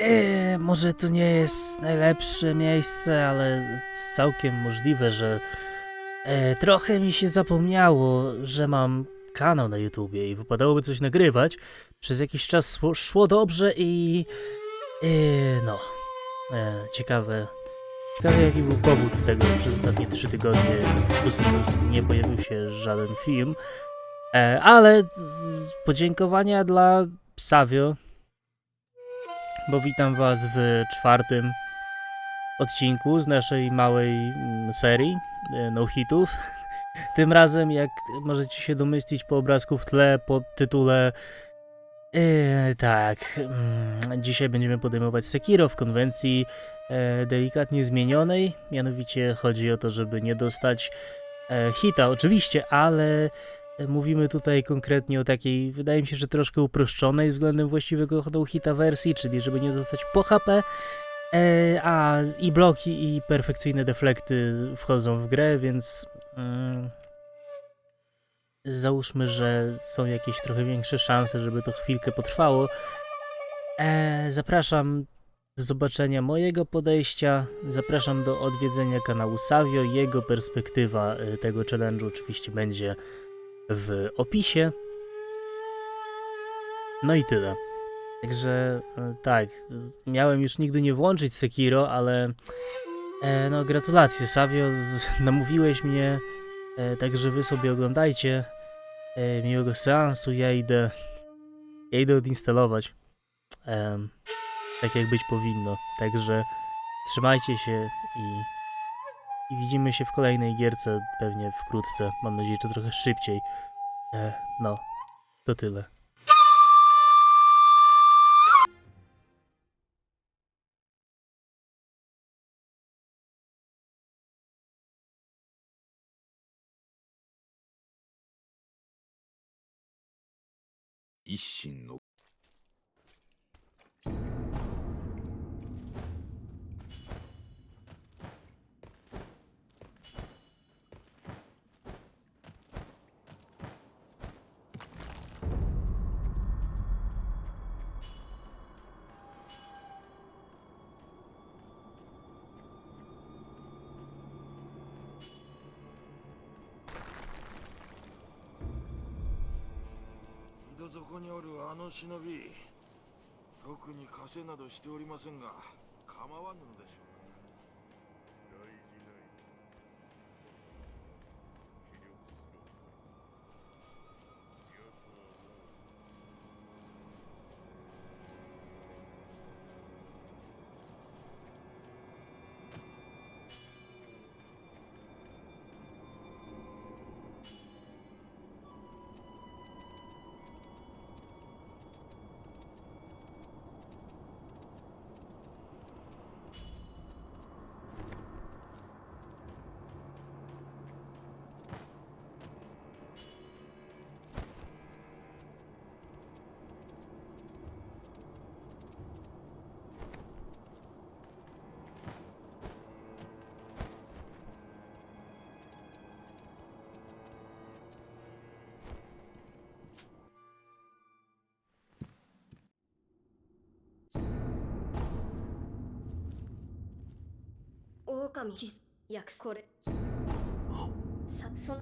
E, może to nie jest najlepsze miejsce, ale całkiem możliwe, że e, trochę mi się zapomniało, że mam kanał na YouTubie i wypadałoby coś nagrywać. Przez jakiś czas szło, szło dobrze i e, no, e, ciekawe. Ciekawe jaki był powód tego, że przez ostatnie trzy tygodnie plus minus nie pojawił się żaden film. Ale z- podziękowania dla Savio, bo witam Was w czwartym odcinku z naszej małej mm, serii e, no hitów. Tym razem, jak możecie się domyślić po obrazku w tle, po tytule e, tak, mm, dzisiaj będziemy podejmować Sekiro w konwencji e, delikatnie zmienionej. Mianowicie chodzi o to, żeby nie dostać hita, oczywiście, ale mówimy tutaj konkretnie o takiej, wydaje mi się, że troszkę uproszczonej względem właściwego no hita wersji, czyli żeby nie dostać po HP. E, a i bloki, i perfekcyjne deflekty wchodzą w grę, więc mm, załóżmy, że są jakieś trochę większe szanse, żeby to chwilkę potrwało. E, zapraszam do zobaczenia mojego podejścia. Zapraszam do odwiedzenia kanału Savio. Jego perspektywa e, tego challenge'u oczywiście będzie w opisie. No i tyle. Także e, tak, miałem już nigdy nie włączyć Sekiro, ale e, no gratulacje Savio, namówiłeś mnie, e, także wy sobie oglądajcie. E, miłego seansu, ja idę, ja idę odinstalować. Em, tak jak być powinno. Także trzymajcie się i, i widzimy się w kolejnej gierce pewnie wkrótce. Mam nadzieję, że trochę szybciej. E, no, to tyle. 一心の ここにおるあの忍び特に稼などしておりませんが構わぬのでしょ狼。キス約これ。さその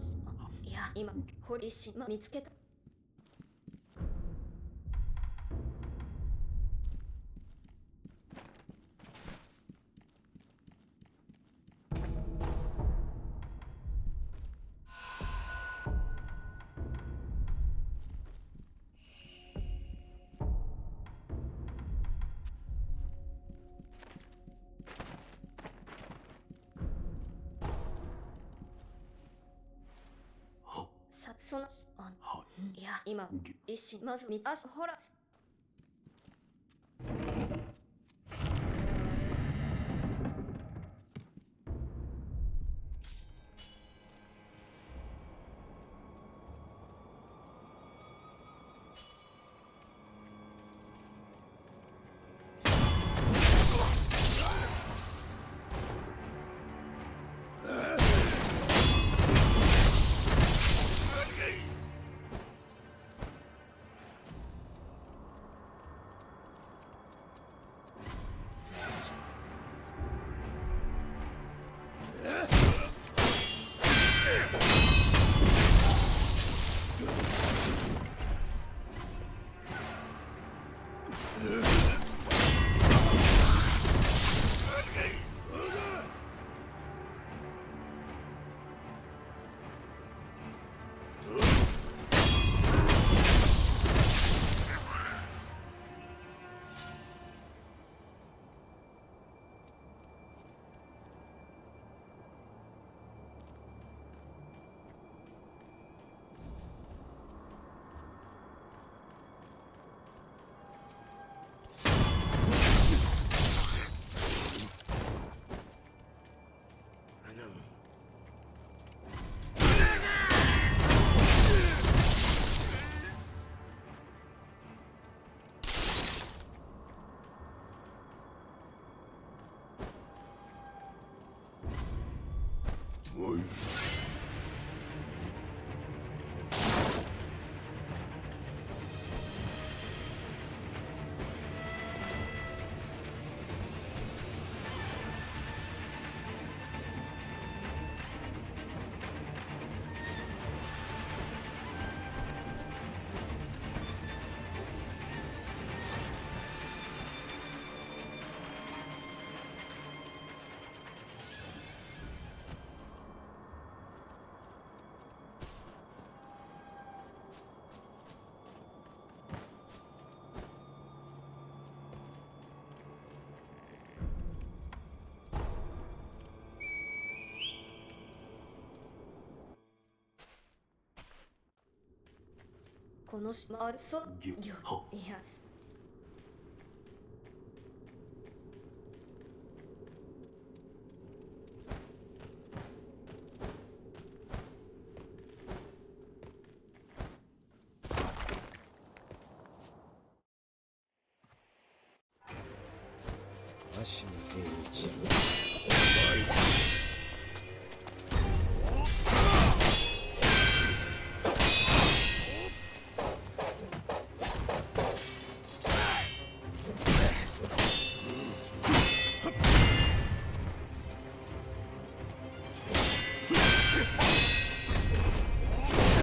いや今堀島見つけたそのあい。や今一心まず見あほら life. この島はそぎゅぎょはいや足の出口